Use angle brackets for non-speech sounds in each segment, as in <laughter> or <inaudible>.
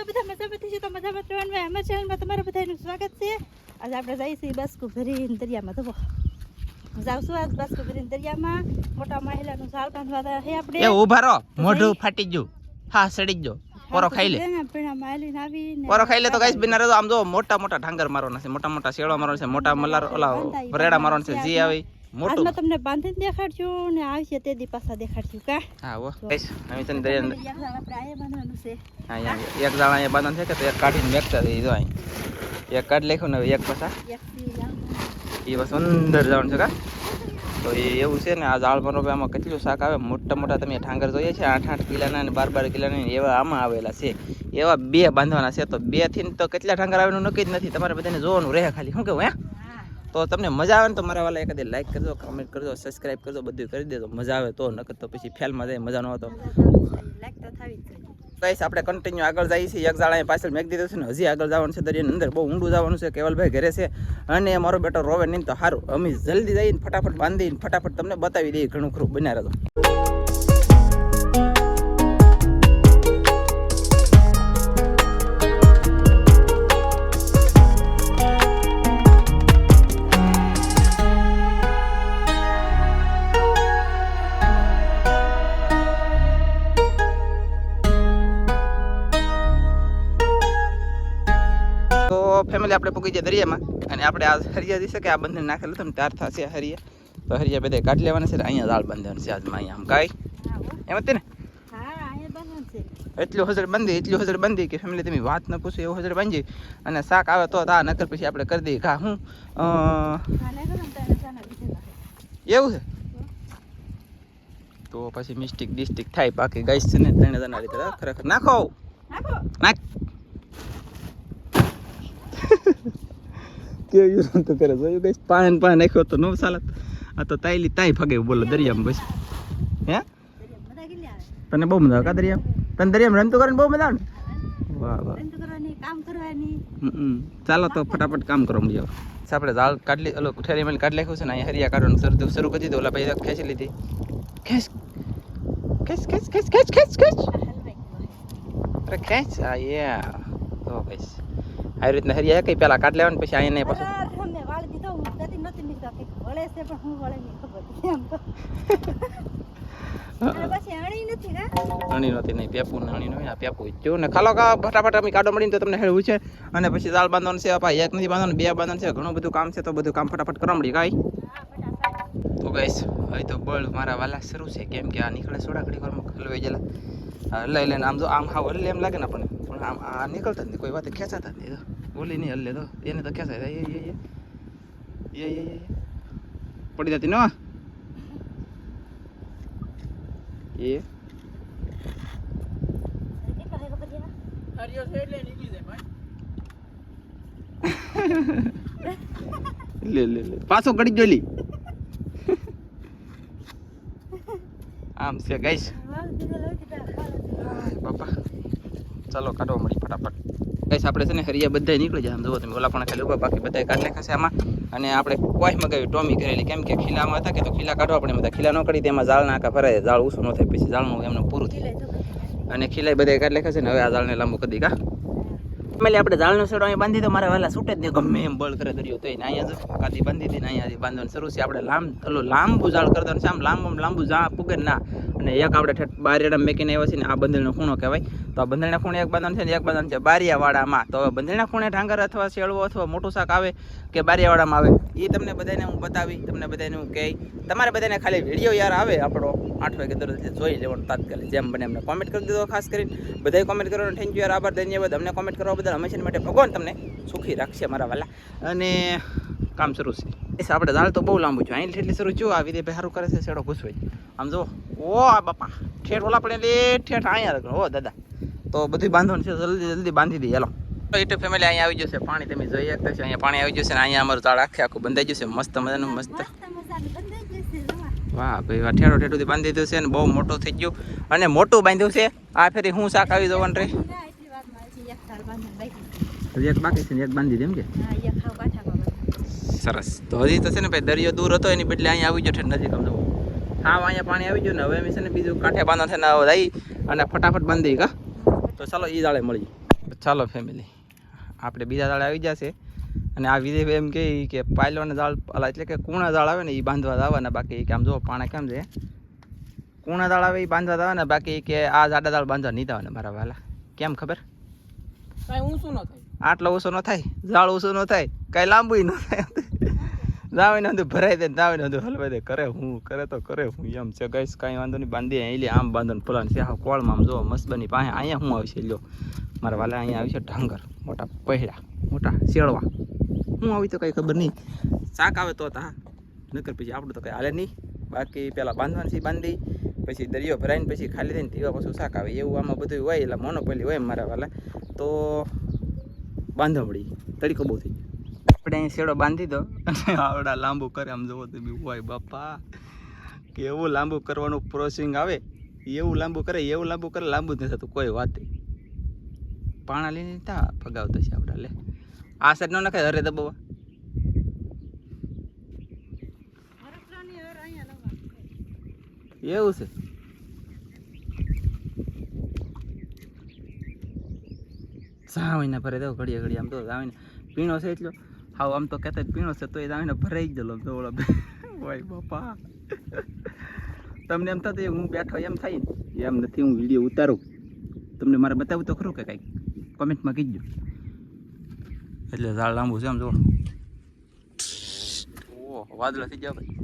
તો બધા મજામાં થશે તો મજામાં રહેવાનું અમારા ચેનલમાં તમારું બધાનું સ્વાગત છે. આજે આપણે જઈએ છીએ બાસ્કુ ભરીને દરિયામાં. તો જાવશું આજ બસકુ ભરીને દરિયામાં. મોટા મહિલાનું ઝાડ બાંધવા છે આપણે. એ રહો. મોઢું ફાટી ગયું. હા સડી ગયો. પોરો ખાઈ લે. પોરો ખાઈ લે તો ગાઈસ બિના આમ જો મોટા મોટા ઢાંગર મારવાના છે. મોટા મોટા શેળો મારવાના છે. મોટા મલ્લાર ઓલા રેડા મારવાના છે. જે આવે. મોટું. તમને બાંધીને દેખાડશું ને આવશે તે દી પાછા દેખાડશું કા? હા વો ગાઈસ અમે તને દરિયા એક આપણે અહીંયા બાંધવાનું છે. અહીંયા એક દાણા એ બાંધવાનું છે કે તો એક કાઢીને મેકતા દઈ જો અહીં. એક કાઢ લેખ્યું ને એક પાછા. એ બસ અંદર જવાનું છે કા? તો એ એવું છે ને આ ઝાડ પર આમાં કેટલું શાક આવે. મોટા મોટા તમે ઠાંગર જોઈએ છે આઠ આઠ કિલાના અને બાર બાર કિલાના એવા આમાં આવેલા છે. એવા બે બાંધવાના છે તો બેથી તો કેટલા ઠાંગર આવેનું નક્કી જ નથી. તમારે બધાને જોવાનું રહે ખાલી. શું કેવું હા? તો તમને મજા આવે ને તો મારા વાલા એકાદી લાઈક કરજો કમેન્ટ કરજો સબસ્ક્રાઈબ કરજો બધું કરી દેજો. મજા આવે તો, નકર તો પછી ફેલમાં જાય, મજા ન આવે તો. ગાઈસ આપણે કન્ટિન્યુ આગળ જઈએ છીએ. એક જાળા પાછળ મેક દીધું છે ને, હજી આગળ જવાનું છે દરિયાની અંદર. બહુ ઊંડું જવાનું છે. કેવલભાઈ ઘરે છે. અને મારો બેટો રોવે નહીં તો સારું. અમે જલ્દી જઈને ફટાફટ બાંધીને ફટાફટ તમને બતાવી દઈએ ઘણું ખરું. બન્યા આપણે જાય દરિયામાં. અને આપણે આ હરિયા દિશે કે આ બંધન નાખેલું તમે ત્યાર થશે હરિયા. તો હરિયા બધા કાઢી લેવાના છે અહીંયા દાળ બંધન છે આજમાં અહીંયા. આમ કાંઈ? એમ હતી ને? એટલું હજર બંધી એટલું હજર બંધી કે ફેમિલી તમે વાત ન પૂછો એવું હજર બાંધી. અને શાક આવે તો આ નકર પછી આપણે કરી દઈએ. ઘા હું? ને. એવું છે? તો પછી મિસ્ટેક ડિસ્ટિક થાય બાકી ગાઈસ છે ને ત્રણે જણા રીતે ખરેખર નાખો. નાખો. નાખ યુરન તો કરે જોયું કઈ પાન પાન નાખ્યો તો નો સાલત આ તો તાઈલી તાઈ ફગે બોલો દરિયામાં બસ હે તને બહુ મજા આવે કા દરિયામાં તને દરિયામાં રમતું કરે બહુ મજા આવે વાહ વાહ ચાલો તો ફટાફટ કામ કરો મળીએ આપણે ઝાડ કાઢી ઓલો ઠેરી મેલ કાઢી નાખ્યું છે ને અહીંયા હરિયા કાઢવાનું શરૂ શરૂ કરી દીધું ઓલા ભાઈ ખેંચી લીધી ખેંચ ખેંચ ખેંચ ખેંચ ખેંચ ખેંચ ખેંચ અરે ખેંચ આ યા તો ભાઈ આવી રીતના હરિયા કઈ પેલા કાઢ લેવાનું પછી હું હું પછી અણી નહોતી નહીં પેપુ ને અણી નહીં પેપુ ને ખાલો કા ફટાફટ અમે કાઢો મળીને તો તમને હેળવું છે. અને પછી દાળ બાંધવાનું છે આપા એક નથી બાંધવાનું બે બાંધવાનું છે ઘણું બધું કામ છે તો બધું કામ ફટાફટ કરવા મળી કાંઈ? હા તો ગઈશ હવે તો બળ મારા વાલા શરૂ છે કેમ કે આ નીકળે સોડા ઘડી વારમાં હલવાઈ ગયેલા. લઈ લઈને આમ જો આમ હા એટલે એમ લાગે ને આપણને. પણ આમ આ નીકળતા જ નહીં. કોઈ વાત ખેંચાતા જ નહીં. તો બોલી નહીં હલ્લે તો. એને તો ખેંચાય એ એ એ. એ પડી જતી ન? એ. લે લે લે. પાછો ગડી જોલી <laughs> આમ છે ગઈશ વાળી દીધો લઈ દીધા હાય બાપા ચાલો, કાઢવા મળી ફટાફટ. કઈ આપણે છે ને હરિયા બધા નીકળી જાય આમ જુઓ તમે, ઓલા પણ ખાલી ઊભા, બાકી બધા કાઢ નાખાશે આમાં. અને આપણે કોઈ મગાવી ટોમી કરેલી. કેમ કે ખીલામાં હતા કે તો ખીલા કાઢવા પડે બધા ખીલા ન કરી તેમાં ઝાડ નાખા ભરાય, ઝાડ ઓછું ન થાય પછી ઝાડનું એમને પૂરું થાય. અને ખીલાય બધા કાઢ નાખ્યા છે ને, હવે આ ઝાડને લાંબુ કરી દીધા. કા આપણે ઝાડનો છેડો અહીંયા બાંધી તો મારે વહેલા છૂટે જ નહીં. ગમે એમ બળ કરે દરિયો તો એને અહીંયા જો બાંધી હતી ને અહીંયાથી બાંધવાનું શરૂ છે. આપણે લાંબ ઓલું લાંબુ ઝાડ કરવાનું છે. આમ લાંબુ લાંબુ ઝા પૂગે ના. અને એક આપણે ઠેઠ બારીડા મેકીને આવ્યા છે ને આ બંધેલનો ખૂણો કહેવાય. તો આ બંધેલના ખૂણે એક બાંધવાનું છે ને એક બાંધવાનું છે બારિયાવાડામાં. તો હવે ખૂણે ઢાંગર અથવા શેળવો અથવા મોટું શાક આવે કે બારિયાવાડામાં આવે એ તમને બધાને હું બતાવી, તમને બધાને હું કહે. તમારે બધાને ખાલી વીડિયો યાર આવે આપણો. આઠ વાગે દરરોજ જોઈ લેવાનું તાત્કાલિક, જેમ બને એમને કોમેન્ટ કરી દીધો ખાસ કરીને. બધાએ કોમેન્ટ કરવાનું. થેન્ક યુ યાર, આભાર, ધન્યવાદ. અમને કોમેન્ટ કરવા બદલ હંમેશા માટે ભગવાન તમને સુખી રાખશે મારા વાલા. અને કામ શરૂ છે. એ આપણે દાળ તો બહુ લાંબુ છે. અહીં એટલી શરૂ છું આ વિધે સારું કરે છે શેડો ઘૂસવાય આમ જો ઓ આ બાપા ઠેઠ ઓલા પડે એટલે ઠેઠ અહીંયા રખડો ઓ દાદા. તો બધું બાંધવાનું છે જલ્દી જલ્દી બાંધી દઈએ હેલો. યુટ્યુબ ફેમિલી અહીંયા આવી જશે પાણી તમે જોઈ શકતા છો અહીંયા પાણી આવી જશે ને અહીંયા અમારું ઝાડ આખે આખું બંધાઈ જશે મસ્ત મજાનું મસ્ત. વાહ ભાઈ વાહ ઠેડો ઠેડું બાંધી દીધું છે ને બહુ મોટું થઈ ગયું. અને મોટું બાંધ્યું છે આ ફેરી હું શાક આવી જવાનું રે. એક બાકી. છે. એક બાંધી દે એમ કે હા એક ખાવ કાંઠામાં બાંધીને. સરસ. તો હજી તો છે ને ભાઈ દરિયો દૂર હતો એની બદલે અહીંયા આવી ગયો છે નજીક આમ હા અહીંયા પાણી આવી ગયું ને હવે અમે છે ને બીજું કાંઠે બાંધો છે ને હવે જઈ અને ફટાફટ બાંધી કા તો ચાલો એ દાડે મળી. ચાલો ફેમિલી આપણે બીજા દાડે આવી જશે. અને આ વિજય એમ કહે કે પાયલોના દાળ એટલે કે કૂણા દાળ આવે ને એ બાંધવા જવાના બાકી કે આમ જો પાણા કેમ છે? કૂણા દાળ આવે એ બાંધવા આવે ને બાકી કે આ જાડા દાળ બાંધવા નહીં જવાના મારા વાલા. કેમ ખબર? કાંઈ ઊંચું ન થાય. આટલો ઓછો ન થાય જાળ ઓછું ન થાય કાંઈ લાંબુ ન થાય. જાવીને બધું ભરાઈ દે જાવીને બધું હલવાઈ દે. કરે હું, કરે તો કરે હું, એમ છે. ગઈશ કાંઈ વાંધો નહીં. બાંધી અહીં આમ બાંધો ને ફલાણ છે. કોળમાં આમ જો મસ્ત બની પાસે અહીંયા હું આવશે, લ્યો. મારા વાલા અહીંયા આવી છે, ઢાંગર. મોટા પહેડા મોટા શેળવા. હું આવી તો કંઈ ખબર નહીં. શાક આવે તો તા. નકર પછી આપણું તો કંઈ હાલે નહીં. બાકી પેલા બાંધવાનું છે બાંધી, પછી દરિયો ભરાઈને પછી ખાલી થઈને તેવા પાછું શાક આવે. એવું આમાં બધું હોય, એટલે મોનોપોલી હોય મારા વાલા. તો બાંધો મળી તડીકો બહુ થઈ આપણે અહીં શેડો બાંધી દો. અને આવડા લાંબુ કરે. આમ જોવો તમે હોય બાપા. કેવું લાંબુ કરવાનું પ્રોસેસિંગ આવે? એવું લાંબુ કરે, એવું લાંબુ કરે, લાંબુ જ નથી થતું. કોઈ વાત પાણા લઈને ત્યાં ફગાવતા છે આપણા લે. આ સાઈડ ન નખાય, અરે દબાવવા એવું છે? સાવીને ભરે દઉં ઘડીએ ઘડીએ. આમ તો સાવીને પીણો છે એટલો? હાવ આમ તો કહેતા જ પીણો છે તો એ આવીને ભરાઈ ગયેલો ઓલા ભાઈ બાપા તમને એમ થતું હું બેઠો એમ થાય ને એમ નથી હું વીડિયો ઉતારું તમને મારે બતાવું તો ખરું કે કાંઈક કોમેન્ટમાં કીધું એટલે ઝાડ લાંબુ છે આમ જો ઓહ વાદળા થઈ ગયા ભાઈ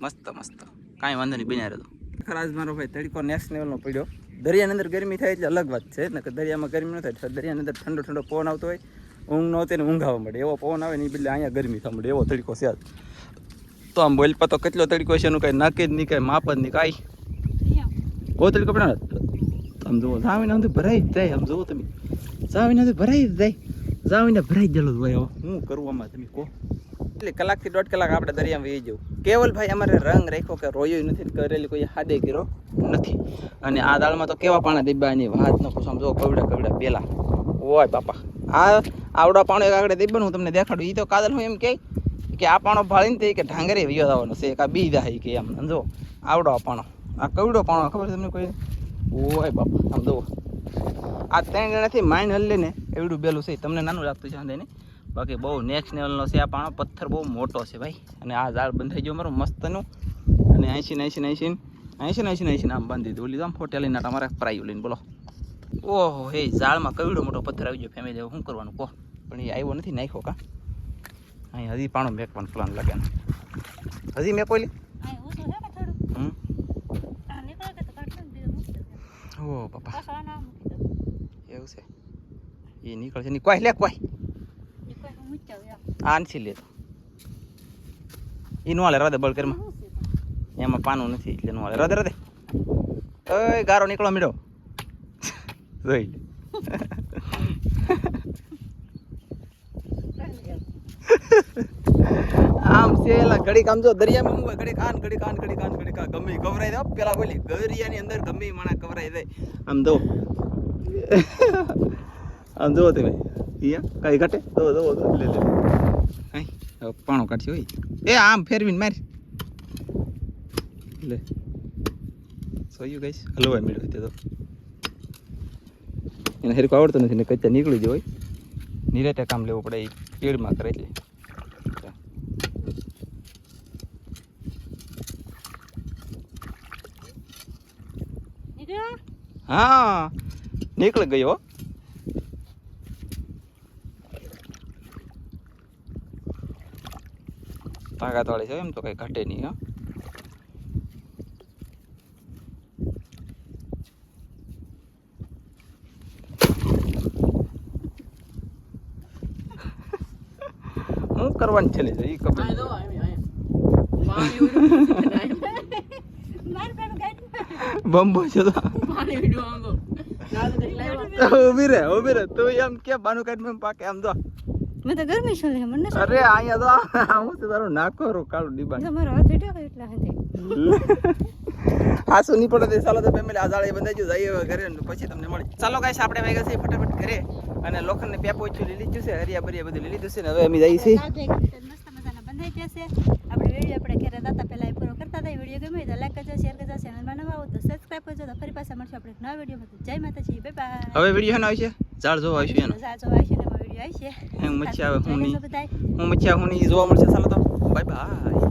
મસ્ત મસ્ત કાંઈ વાંધો નહીં બન્યા રહેતો ખરાજ મારો ભાઈ તડકો નેક્સ્ટ લેવલનો પડ્યો દરિયાની અંદર ગરમી થાય એટલે અલગ વાત છે ને કે દરિયામાં ગરમી ન થાય દરિયાની અંદર ઠંડો ઠંડો પવન આવતો હોય ઊંઘ નહોતી ને ઊંઘ આવવા મળે. એવો પવન આવે ને એ બદલે અહીંયા ગરમી થવા મળે. એવો તડકો છે તો આમ બોલપા તો કેટલો તડકો છે એનું કાંઈ નાખી જ નહીં, કાંઈ માપ જ નહીં, કાંઈ? બહુ તડકો ને? આમ જુઓ જાવીને તો ભરાઈ જાય. આમ જુઓ તમે. જાવીને તો ભરાઈ જ જાય. જાવીને ભરાઈ જ ભાઈ હવે. શું કરવું આમાં, તમે કહો. એટલે કલાકથી દોઢ કલાક આપણે દરિયામાં વહી જવું. કેવલભાઈ અમારે રંગ રાખ્યો કે રોયો નથી કરેલી કોઈ હાદે કર્યો નથી. અને આ દાળમાં તો કેવા પાણા દીબાની વાત ન પૂછો. આમ જો કવડા કવડા પેલા. ઓય બાપા. આ આવડા પાણો એક આગળ દીબાનું, હું તમને દેખાડું. એ તો કાદલ હું એમ કહે કે આ પાણો ભાળીને તે કે ઢાંગરે વિયો છે કે આ બી જાય કે એમ. જો આવડો આ પાણો. આ કવડો પાણો ખબર છે તમને કોઈ? ઓય બાપા, આમ જુઓ. આ ત્રણ જણાથી માઇન હલ્લે ને, એવડું બેલું છે. તમને નાનું લાગતું છે વાંધો નહીં. બાકી બહુ નેક્સ્ટ લેવલનો છે આ પાણો. પથ્થર બહુ મોટો છે ભાઈ. અને આ ઝાડ બંધાઈ ગયો મારું મસ્તનું. અને એંશી એંશી એંશી એંશી એંશી એંશી આમ બાંધી દીધું. તો આમ ફોટે લઈને તમારે ફરાયું લઈને બોલો. ઓહો હે ઝાડમાં કવડો મોટો પથ્થર આવી ગયો ફેમિલી હવે શું કરવાનું કહો. પણ એ આવ્યો નથી નાખ્યો કા? અહીં હજી પાણો મેકવાનું પ્લાન લાગે હજી ને ને મૂકી દે. ઓ બાપા. એવું છે. એ નીકળશે નહીં. કોઈ લે કોઈ આ નથી લેતો. એ નો હાલે રદે બળ કરમાં એમાં પાનું નથી એટલે નો હાલે. રાધે રદે ઓય ગારો નીકળો મીડો. જોઈ આમ છે એલા, ઘડીક આમ જો દરિયામાં હું ઘડી ઘડીક આન ઘડીક આન ઘડીક આન, ઘડીક આ ગમે કવરાઈ દે પેલા બોલી, દરિયાની અંદર ગમે માણા કવરાઈ જાય આમ જો. આમ જો તમે ઈયા કઈ ઘટે? જો જો લે લે. પાણો કાઢશે હોય એ આમ ફેરવીને માર. લે. સોયું ગઈશ હલવાય મળ્યો તે તો. એને હેરકો આવડતું નથી ને કચ્ચા નીકળી જ હોય. નિરાતે કામ લેવું પડે એ સ્પીડમાં કરે એટલે હા નીકળી ગયો. હો. તાકાત વાળી છે એમ તો કઈ ઘટે નહીં હા. હું કરવાની છે એ ખબર બંબો છે તો. ઊભી રે ઊભી રે તું એમ કે બાનું કાઢ મેં પાકે આમ જો. મેં તો ગરમી છે મને અરે અહીંયા તો હું તો તારું નાખો રો કાળું ડીબા તમારો હાથ કે એટલા હાથે. હા નહીં પડે તે ચાલો તો ફેમિલી આ જાળે બંધાઈ જઈએ હવે ઘરે પછી તમને મળી ચાલો ગાઈસ આપણે વાગ્યા છે ફટાફટ ઘરે. અને લોખંડને પેપો ઓછું લીલી લીધું છે હરિયા બરિયા બધું લીલી લીધું છે ને હવે અમે જઈએ છીએ. મસ્ત મજાના બંધાઈ જશે આપણે વીડિયો આપણે ઘરે દાતા પહેલા એ પૂરો કરતા બધાય વીડિયો ગમે તો લાઈક કરજો શેર કરજો ચેનલમાં નવા આવો તો સબસ્ક્રાઈબ કરજો. તો ફરી પાછા મળશું આપણે નવા વિડીયોમાં જય માતાજી બાય બાય હવે વીડિયો એનો આવશે? ઝાડ જોવા આવશે એનો. જો આવશે ને વીડિયો આવશે. એમ મચ્છી આવે હું નહીં હું મચ્છી હું નહીં જોવા મળશે ચાલો તો. Bye bye